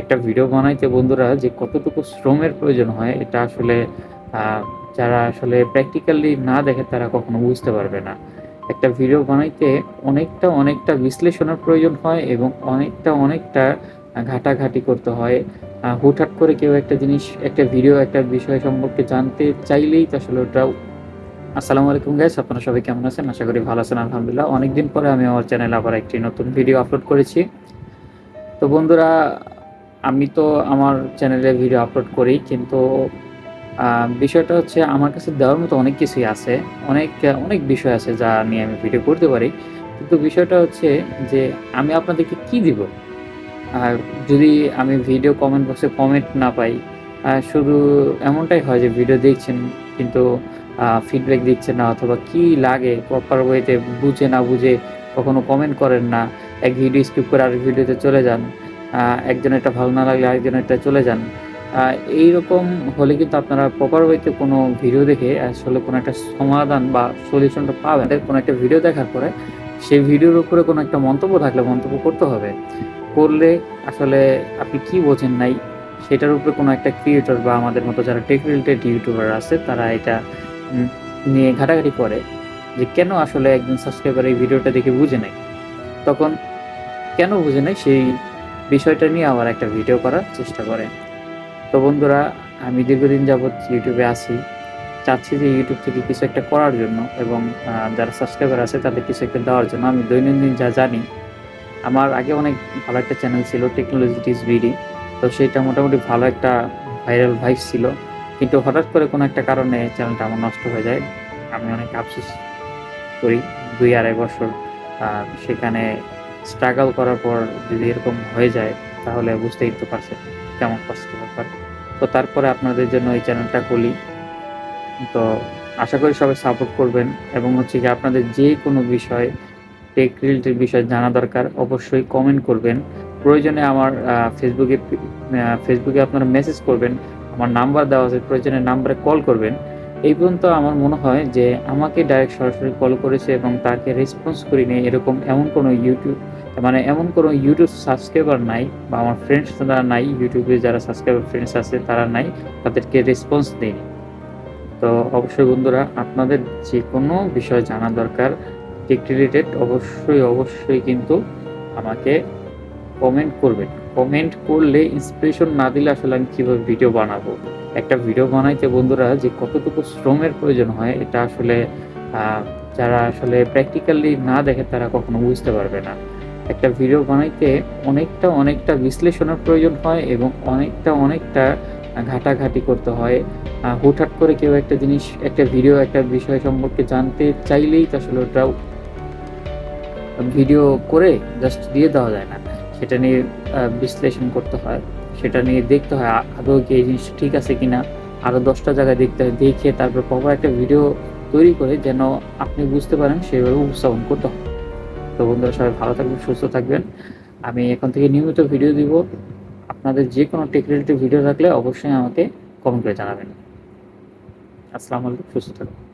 একটা ভিডিও বানাইতে বন্ধুরা যে কতটুকু শ্রমের প্রয়োজন হয়, এটা আসলে যারা আসলে প্র্যাকটিক্যালি না দেখে তারা কখনো বুঝতে পারবে না। একটা ভিডিও বানাইতে অনেকটা অনেকটা বিশ্লেষণের প্রয়োজন হয় এবং অনেকটা অনেকটা ঘাটাঘাটি করতে হয়। হুটহাট করে কেউ একটা জিনিস, একটা ভিডিও একটা বিষয় সম্পর্কে জানতে চাইলেই তো আসলে ওটা আসসালামু আলাইকুম গাইস আপনারা সবাই কেমন আছেন? আশা করি ভালো আছেন, আলহামদুলিল্লাহ। অনেকদিন পরে আমি আমার চ্যানেলে আবার একটি নতুন ভিডিও আপলোড করেছি। তো বন্ধুরা আমি তো আমার চ্যানেলে ভিডিও আপলোড করি, কিন্তু বিষয়টা হচ্ছে আমার কাছে দেওয়ার মতো অনেক কিছুই আছে। অনেক অনেক বিষয় আছে যা নিয়ে আমি ভিডিও করতে পারি। কিন্তু বিষয়টা হচ্ছে যে আমি আপনাদেরকে কি দিব? আর যদি আমি ভিডিও কমেন্ট বক্সে কমেন্ট না পাই শুধু এমনটাই হয় যে ভিডিও দেখছেন, কিন্তু ফিডব্যাক দিচ্ছেন না অথবা কি লাগে প্রপার ওয়েতে বুঝে না বুঝে কখনো কমেন্ট করেন না, এক ভিডিও স্কিপ করে আরেক ভিডিওতে চলে যান। একজনের এটা ভালো না লাগলে আরেকজনের এটা চলে যান। আহ, এইরকম হলে কিন্তু আপনারা প্রপার ওয়েতে কোনো ভিডিও দেখে আসলে কোনো একটা সমাধান বা সলিউশনটা পাবেন। কোনো একটা ভিডিও দেখার পরে সেই ভিডিওর উপরে কোনো একটা মন্তব্য থাকলে মন্তব্য করতে হবে। করলে আসলে আপনি কি বোঝেন নাই সেটার উপরে কোনো একটা ক্রিয়েটর বা আমাদের মতো যারা টেক রিলেটেড ইউটিউবার আছে তারা এটা নিয়ে ঘাটাঘাটি করে যে কেন আসলে একজন সাবস্ক্রাইবার এই ভিডিওটা দেখে বুঝে নেয় তখন কেন বুঝে নেয় সেই বিষয়টা নিয়ে আবার একটা ভিডিও করার চেষ্টা করে। তো বন্ধুরা, আমি দীর্ঘদিন যাবৎ ইউটিউবে আছি। চাচ্ছি যে ইউটিউব থেকে কিছু একটা করার জন্য এবং যারা সাবস্ক্রাইবার আছে তাদের কিছু একটা দেওয়ার জন্য। আমি দৈনন্দিন যা জানি, আমার আগে অনেক ভালো একটা চ্যানেল ছিল টেকনোলজি টিস বিডি তো সেটা মোটামুটি ভালো একটা ভাইরাল ভাইব ছিল। কিন্তু হঠাৎ করে কোনো একটা কারণে চ্যানেলটা আমার নষ্ট হয়ে যায়। আমি অনেক আফসোস করি। দুই আড়াই বছর সেখানে স্ট্রাগল করার পর যদি এরকম হয়ে যায়, তাহলে বুঝতেই তো পারছেন কেমন কষ্ট ব্যাপার। তো তারপরে আপনাদের জন্য এই চ্যানেলটা খুলি। তো আশা করি সবাই সাপোর্ট করবেন এবং হচ্ছে কি আপনাদের যে কোনো বিষয় টেক রিলেটেড বিষয় জানা দরকার, অবশ্যই কমেন্ট করবেন। প্রয়োজনে আমার ফেসবুকে ফেসবুকে আপনারা মেসেজ করবেন, আমার নাম্বার দেওয়া আছে, প্রয়োজনে নাম্বারে কল করবেন। এই পর্যন্ত আমার মনে হয় যে আমাকে ডাইরেক্ট সরাসরি কল করেছে এবং তাকে রেসপন্স করিনি এরকম এমন কোনো ইউটিউব মানে এমন কোনো ইউটিউব সাবস্ক্রাইবার নাই বা আমার ফ্রেন্ডস যারা নাই ইউটিউবে যারা সাবস্ক্রাইবার ফ্রেন্ডস আছে তারা নাই, তাদেরকে রেসপন্স দেয়নি। তো অবশ্যই বন্ধুরা, আপনাদের যে কোনো বিষয় জানা দরকার টেক রিলেটেড অবশ্যই অবশ্যই কিন্তু আমাকে কমেন্ট করবেন কমেন্ট করলে ইন্সপিরেশন না দিলে আসলে আমি কীভাবে ভিডিও বানাবো? একটা ভিডিও বানাইতে বন্ধুরা যে কতটুকু শ্রমের প্রয়োজন হয়, এটা আসলে যারা আসলে প্র্যাকটিক্যালি না দেখে তারা কখনো বুঝতে পারবে না। একটা ভিডিও বানাইতে অনেকটা অনেকটা বিশ্লেষণের প্রয়োজন হয় এবং অনেকটা অনেকটা ঘাটাঘাটি করতে হয়। হুটহাট করে কেউ একটা জিনিস, একটা ভিডিও একটা বিষয় সম্পর্কে জানতে চাইলেই তো আসলে ওটা ভিডিও করে জাস্ট দিয়ে দেওয়া যায় না। সেটা নিয়ে বিশ্লেষণ করতে হয়, সেটা নিয়ে দেখতে হয় আদৌ কি এই জিনিসটা ঠিক আছে কিনা। আরও দশটা জায়গায় দেখতে হয়, দেখে তারপর প্রপার একটা ভিডিও তৈরি করে যেন আপনি বুঝতে পারেন সেভাবে উপস্থাপন করতে হয়। তো বন্ধুরা, সবাই ভালো থাকবেন, সুস্থ থাকবেন। আমি এখন থেকে নিয়মিত ভিডিও দিব। আপনাদের যে কোনো টেক রিলেটেড ভিডিও থাকলে অবশ্যই আমাকে কমেন্ট করে জানাবেন। আসসালামু আলাইকুম, সুস্থ থাকবেন